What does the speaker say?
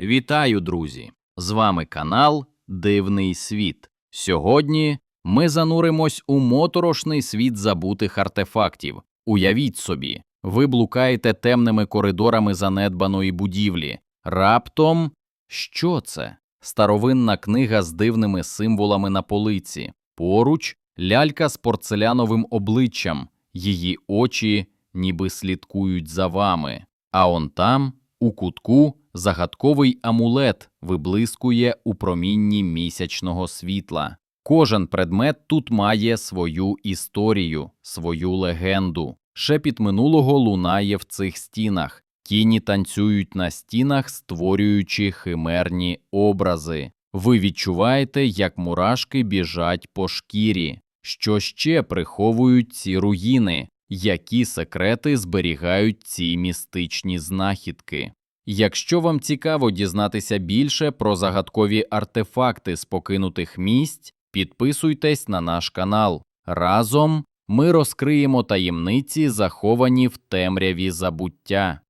Вітаю, друзі! З вами канал Дивний світ. Сьогодні ми зануримось у моторошний світ забутих артефактів. Уявіть собі, ви блукаєте темними коридорами занедбаної будівлі. Раптом що це? Старовинна книга з дивними символами на полиці. Поруч лялька з порцеляновим обличчям, її очі ніби слідкують за вами. А он там, у кутку, загадковий амулет виблискує у промінні місячного світла. Кожен предмет тут має свою історію, свою легенду. Шепіт минулого лунає в цих стінах. Тіні танцюють на стінах, створюючи химерні образи. Ви відчуваєте, як мурашки біжать по шкірі. Що ще приховують ці руїни? Які секрети зберігають ці містичні знахідки? Якщо вам цікаво дізнатися більше про загадкові артефакти з покинутих місць, підписуйтесь на наш канал. Разом ми розкриємо таємниці, заховані в темряві забуття.